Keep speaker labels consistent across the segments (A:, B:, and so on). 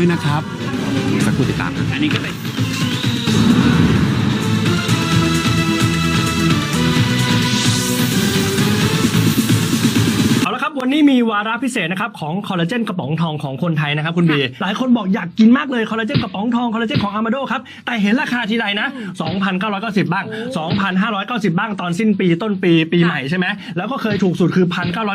A: ด้วยนะครับสักครู่ติดตามนะ
B: อันนี้ก็เป็น
C: เอาละ วันนี้มีวาระพิเศษนะครับของคอลลาเจนกระป๋องทองของคนไทยนะครับคุณบีหลายคนบอกอยากกินมากเลยคอลลาเจนกระป๋องทองคอลลาเจนของอามาโดครับแต่เห็นราคาทีไรนะ 2,990 บ้าง 2,590 บ้างตอนสิ้นปีต้นปีปีใหม่ใช่ไหมแล้วก็เคยถูกสุดคือ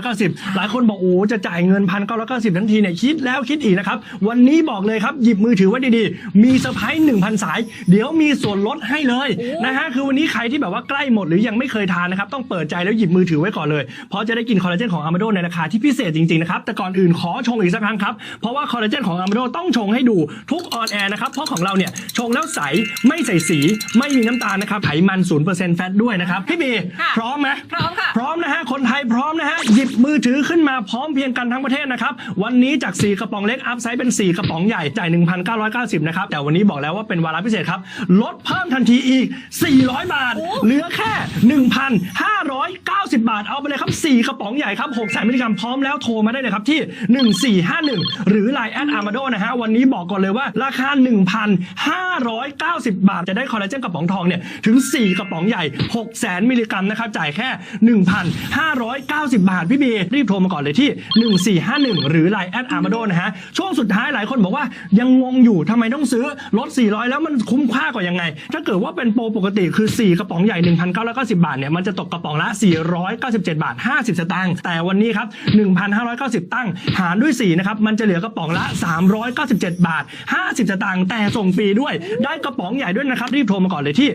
C: 1,990 หลายคนบอกโอ้จะจ่ายเงิน 1,990 ทันทีเนี่ยคิดแล้วคิดอีกนะครับวันนี้บอกเลยครับหยิบมือถือไว้ดีๆ มีเซอร์ไพรส์1,000 สาย เดี๋ยวมีส่วนลดให้เลยนะฮะคือวันนี้ใครที่แบบว่าใกล้หมดหรือยังไม่เคยทานนะครับต้องเปิดใจแล้วหยิบมือถือไว้ก่อนเลยเพราะจะได้กินคอลลาเจนของอามาโดในราคาที่พิเศษจริงๆนะครับ แต่ก่อนอื่นขอชงอีกสักครั้งครับ เพราะว่าคอลลาเจนของอามาโดต้องชงให้ดูทุกออนแอร์นะครับ เพราะของเราเนี่ยชงแล้วใสไม่ใส่สีไม่มีน้ำตาลนะครับไขมัน 0%แฟตด้วยนะครับ พี่บี
D: ค่ะ
C: พร้อมไหม
D: พร้อมค่ะ
C: พร้อมนะฮะ คนไทยพร้อมนะฮะ หยิบมือถือขึ้นมาพร้อมเพรียงกันทั้งประเทศนะครับ วันนี้จาก 4 กระป๋องเล็ก อัพไซส์เป็น 4 กระป๋องใหญ่ จ่าย 1,990 นะครับ แต่วันนี้บอกแล้วว่าเป็นวาระพิเศษครับ ลดเพิ่มทันทีอีก 400 บาท เหลือแค่ 1,590 บาท เอาไปเลยครับ 4 กระป๋องใหญ่ครับ6แสนมิลลิกรัมพร้อมแล้วโทรมาได้เลยครับที่ 1451 หรือ Line แอดอาร์มาโดนะฮะวันนี้บอกก่อนเลยว่าราคา 1,590 บาท จะได้คอลลาเจนกระป๋องทองเนี่ยถึง 4 กระป๋องใหญ่6แสนมิลลิกรัมนะครับจ่ายแค่ 1,590 บาท พี่บีรีบโทรมาก่อนเลยที่ 1451 หรือ Line แอดอาร์มาโดนะฮะช่วงสุดท้ายหลายคนบอกว่ายังงงอยู่ทำไมต้องซื้อลด 400 แล้วมันคุ้มค่ากว่ายังไง ถ้าเกิดว่าเป็นโปรปกติคือ 4 กระป๋องใหญ่ 1,990 บาทเนี่ยมันจะตกกระป๋องละ 497 บาท 50 สตางค์แต่วันนี้ครับ1,590 ตั้งหารด้วย4นะครับมันจะเหลือกระป๋องละ 397 บาท 50สตางค์แต่ส่งฟรีด้วย ได้กระป๋องใหญ่ด้วยนะครับรีบโทรมาก่อนเลยที่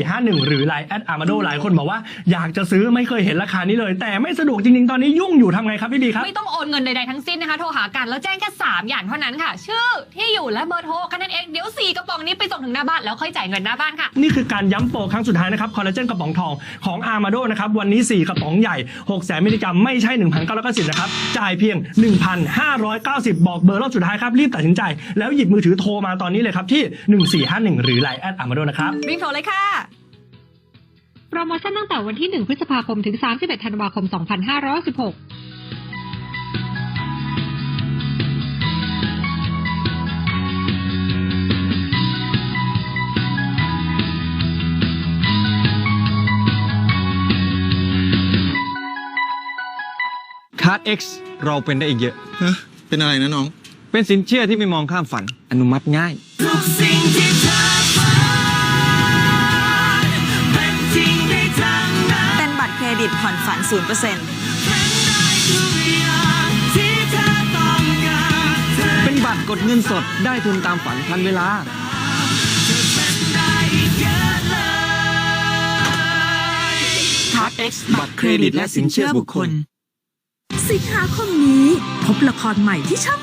C: 1451 หรือ Line แอดอาร์มาโดหลายคนบอกว่าอยากจะซื้อไม่เคยเห็นราคานี้เลย แต่ไม่สะดวกจริงๆ ตอนนี้ยุ่งอยู่ทำไงครับพี่บีครับ
D: ไม่ต้องโอนเงินใดๆทั้งสิ้นนะคะ โทรหากันแล้วแจ้งแค่ 3 อย่างเท่านั้นค่ะ ชื่อที่อยู่และเบอร์โทรแค่นั้นเองเดี๋ยว 4 กระป๋องนี้ไปส่งถึงหน้าบ้านแล้วค่อยจ่ายเงินหน้าบ้านค่ะ
C: นี่คือการย้ำโปรครั้งสุดท้ายนะครับคอลลาเจนกระป๋องทองของอาร์มาโดนะครับวันนี้ 4 กระป๋องใหญ่6แสนมิลลิกรัมไม่ใช่1,990นะครับจ่ายเพียง 1,590 บอกเบอร์รอบสุดท้ายครับรีบตัดสินใจ แล้วหยิบมือถือโทรมาตอนนี้เลยครับที่ 1451 หรือ Line แอดอาร์มาโดนะครับ
D: รีบโทรเลยค่ะ
E: โปรโมชั่นตั้งแต่วันที่ 1 พฤษภาคม ถึง 31 ธันวาคม 2516
F: คาร์ด X เราเป็นได้อีกเยอะ
G: ฮะเป็นอะไรนะน้อง
F: เป็นสินเชื่อที่ไม่มองข้ามฝัน อนุมัติง่าย
H: เป็นบัตรเครดิตผ่อนฝัน0%
F: เป็นบัตรกดเงินสดได้ทุนตามฝันทันเวลา
H: คาร์ด X บัตรเครดิตและสินเชื่อบุคคล
I: สิงหาคมนี้พบละครใหม่ที่ช่อง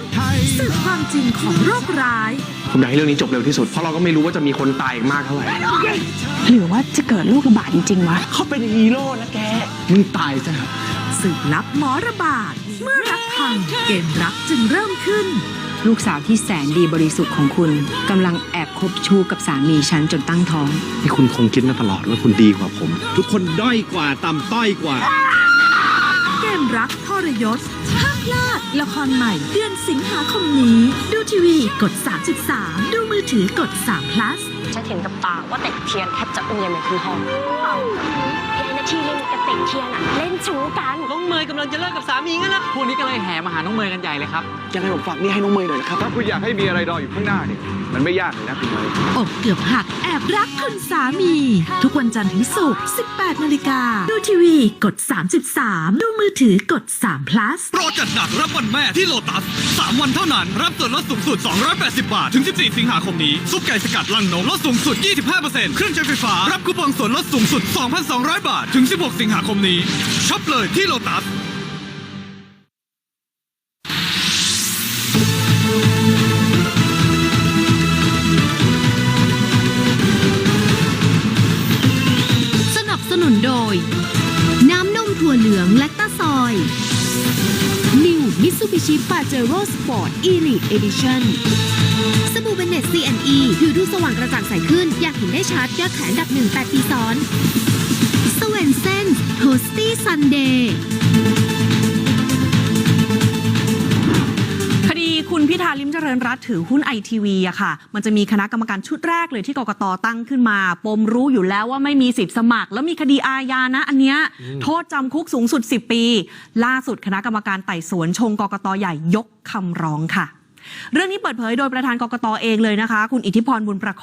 I: 3สืบความจริงของโรคร้าย
A: ผมอยากให้เรื่องนี้จบเร็วที่สุด เพราะเราก็ไม่รู้ว่าจะมีคนตายอีกมากเท่าไหร่
I: หรือว่าจะเกิดโรคระบาดจริงๆวะ
A: เขาเป็นฮีโร่นะแก มึงตายซะ
I: สืบลับหมอระบาด เมื่อรักพังเกมรักจึงเริ่มขึ้น
J: ลูกสาวที่แสนดีบริสุทธิ์ของคุณกำลังแอบคบชู้กับสามีฉันจนตั้งท้อง
A: ที่คุณคงคิดมาตลอดว่าคุณดีกว่าผม
B: ทุกคนด้อยกว่าต่ำต้อยกว่า
I: เก มรักทรยศห้ามพลาด ละครใหม่เดือนสิงหาคมนี้ ดูทีวีกด 33 ดูมือถือกด3 plus
H: ฉันเห็นกับตาว่าเด็กเทียนแทบจะเมียเหมือนคุณทองอ ที่เล่นกับเด็กเทียนอะเล่นชู้กัน
F: น้องเมย์กำลังจะเลิกกับสามีงั้นนะพวกนี้ก็เลยแห่มาหาน้องเมย์กันใหญ่เลยครับ
A: ยังไงผมฝากนี่ให้น้องเมย์หน่อยนะครับ
G: ถ้าคุณอยากให้มีอะไรรออยู่ข้างหน้าเนี่ยมันไม่ยากเลยนะคุณเมย์
I: อกเกือบหักแอบรักคุณสามี ทุกวันจันทร์ถึงศุกร์ 18 นาฬิกา ดูทีวีกด 33 ดูมือถือกด3 plus
B: โปรจัดหนักรับวันแม่ที่โลตัส 3 วันเท่านั้น รับส่วนลดสูงสุด 280 บาท ถึง 14 สิงหาคมนี้ ซุปไก่สกัดลังนมลดสูงสุด 25%เครื่องใช้ไฟฟ้า รับคูปองส่วนลดสูงสุด 2,200 บาทถึง 16 สิงหาคมนี้ช็อปเลยที่โลตัส
E: สนับสนุนโดย น้ำนมถั่วเหลืองและตาซอย New Mitsubishi Pajero Sport Elite Edition สบู่เบนเน็ต CNE ผิวดูสว่างกระจ่างใสขึ้น อยากเห็นได้ชัดยอดขายอันดับหนึ่งแปดปีซ้อนสเวนเซนโทสตี้ซันเดย์
D: คดีค
K: คุณพิธาลิมเจริญรัตน์ถือหุ้นไอทีวีอะค่ะ มันจะมีคณะกรรมการชุดแรกเลยที่กกตตั้งขึ้นมา ปมรู้อยู่แล้วว่าไม่มีสิทธิ์สมัคร แล้วมีคดีอาญานะ อันเนี้ยโทษจำคุกสูงสุด 10 ปี ล่าสุดคณะกรรมการไต่สวนชงกกตใหญ่ยกคำร้องค่ะ เรื่องนี้เปิดเผยโดยประธานกกตเองเลยนะคะ คุณอิทธิพรบุญประคอง